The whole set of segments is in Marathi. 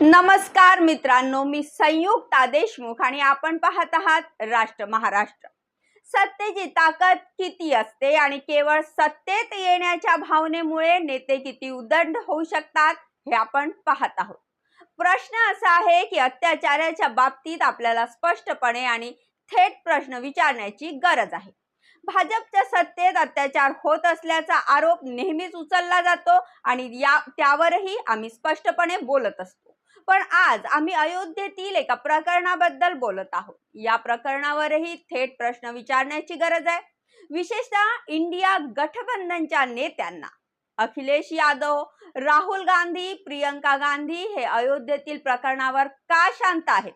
नमस्कार मित्रांनो मी संयुक्ता देशमुख आणि आपण पाहत आहात राष्ट्र महाराष्ट्र. सत्तेची ताकद किती असते आणि केवळ सत्तेत येण्याच्या भावनेमुळे नेते किती उदंड होऊ शकतात हे आपण पाहत आहोत. प्रश्न असा आहे की अत्याचाराच्या बाबतीत आपल्याला स्पष्टपणे आणि थेट प्रश्न विचारण्याची गरज आहे. भाजपच्या सत्तेत अत्याचार होत असल्याचा आरोप नेहमीच उचलला जातो आणि या त्यावरही आम्ही स्पष्टपणे बोलत असतो. पण आज आम्ही अयोध्येतील एका प्रकरणाबद्दल बोलत आहोत. या प्रकरणावरही थेट प्रश्न विचारण्याची गरज आहे. विशेषतः इंडिया गठबंधनच्या नेत्यांना. अखिलेश यादव राहुल गांधी प्रियंका गांधी हे अयोध्येतील प्रकरणावर का शांत आहेत?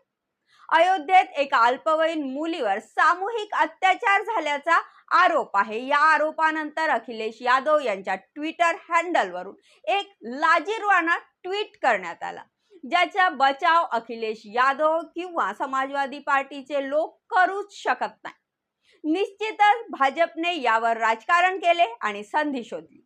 अयोध्येत एका अल्पवयीन मुलीवर सामूहिक अत्याचार झाल्याचा आरोप आहे. या आरोपानंतर अखिलेश यादव यांच्या ट्विटर हँडलवरून एक लाजीरवाणा ट्विट करण्यात आला. ज्याचा बचाव अखिलेश यादव किंवा समाजवादी पार्टीचे लोक करूच शकत नाही. निश्चितच भाजपने यावर राजकारण केले आणि संधी शोधली.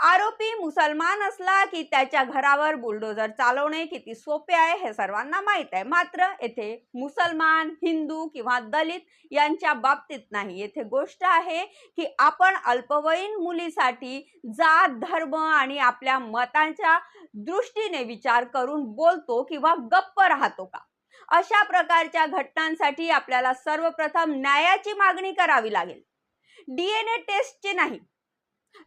आरोपी मुसलमान असला की त्याच्या घरावर बुलडोजर चालवणे किती सोपे आहे हे सर्वांना माहीत आहे. मात्र येथे मुसलमान हिंदू किंवा दलित यांच्या बाबतीत नाही. येथे गोष्ट आहे की आपण अल्पवयीन मुलीसाठी जात धर्म आणि आपल्या मतांच्या दृष्टीने विचार करून बोलतो किंवा गप्प राहतो का? अशा प्रकारच्या घटनांसाठी आपल्याला सर्वप्रथम न्यायाची मागणी करावी लागेल. डीएनए टेस्टचे नाही.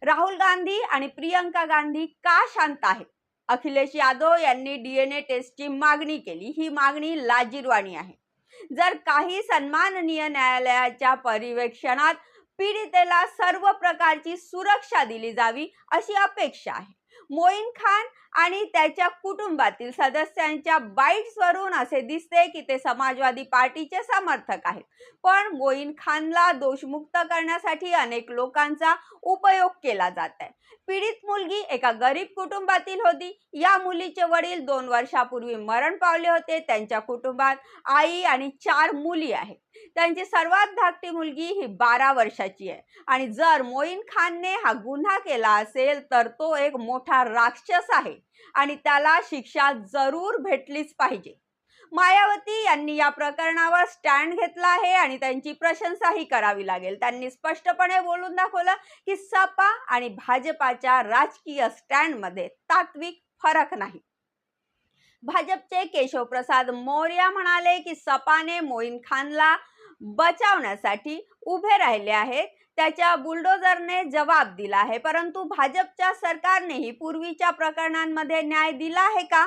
राहुल गांधी आणि प्रियंका गांधी का शांत आहेत? अखिलेश यादव यांनी डीएनए टेस्टची मागणी केली. ही मागणी लाजीरवाणी आहे. जर काही सन्माननीय न्यायालयाच्या पर्यवेक्षणात पीडितेला सर्व प्रकारची सुरक्षा दिली जावी अशी अपेक्षा आहे. मोईन खान आणि त्याच्या कुटुंबातील सदस्यांच्या बाईट्सवरून असे दिसते की ते समाजवादी पार्टीचे समर्थक आहेत. पण मोईन खानला दोषमुक्त करण्यासाठी अनेक लोकांचा उपयोग केला जात आहे. पीडित मुलगी एका गरीब कुटुंबातील होती. या मुलीचे वडील दोन वर्षापूर्वी मरण पावले होते. त्यांच्या कुटुंबात आई आणि चार मुली आहेत. त्यांची सर्वात धाकटी मुलगी ही बारा वर्षाची आहे. आणि जर मोईन खानने हा गुन्हा केला असेल तर तो एक मोठा राक्षस आहे आणि त्याला शिक्षा जरूर भेटलीच पाहिजे. मायावती यांनी या प्रकरणावर स्टँड घेतला आहे आणि त्यांची प्रशंसाही करावी लागेल. त्यांनी स्पष्टपणे बोलून दाखवलं की सपा आणि भाजपाच्या राजकीय स्टँडमध्ये तात्विक फरक नाही. भाजपचे केशवप्रसाद मौर्य म्हणाले की सपाने मोईन खानला बचावण्यासाठी उभे राहिले आहेत. त्याच्या बुलडोजरने जबाब दिला आहे. परंतु भाजपच्या सरकारनेही पूर्वीच्या प्रकरणांमध्ये न्याय दिला आहे का?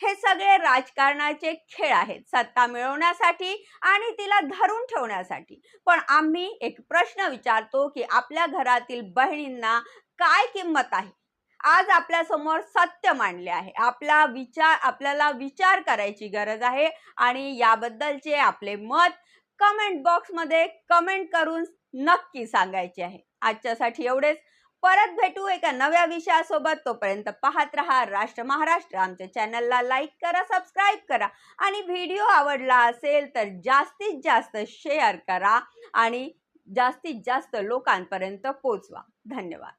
हे सगळे राजकारणाचे खेळ आहेत. सत्ता मिळवण्यासाठी आणि तिला धरून ठेवण्यासाठी. पण आम्ही एक प्रश्न विचारतो की आपल्या घरातील बहिणींना काय किंमत आहे? आज आपल्यासमोर सत्य मांडले आहे. आपला विचार आपल्याला विचार करायची गरज आहे आणि याबद्दलचे आपले मत कमेंट बॉक्समध्ये कमेंट करून नक्की सांगायचे आहे. आजच्यासाठी एवढेच. परत भेटू एका नव्या विषयासोबत. तोपर्यंत पाहत राहा राष्ट्र महाराष्ट्र. आमच्या चॅनलला लाईक करा सबस्क्राईब करा आणि व्हिडिओ आवडला असेल तर जास्तीत जास्त शेअर करा आणि जास्तीत जास्त लोकांपर्यंत पोचवा धन्यवाद.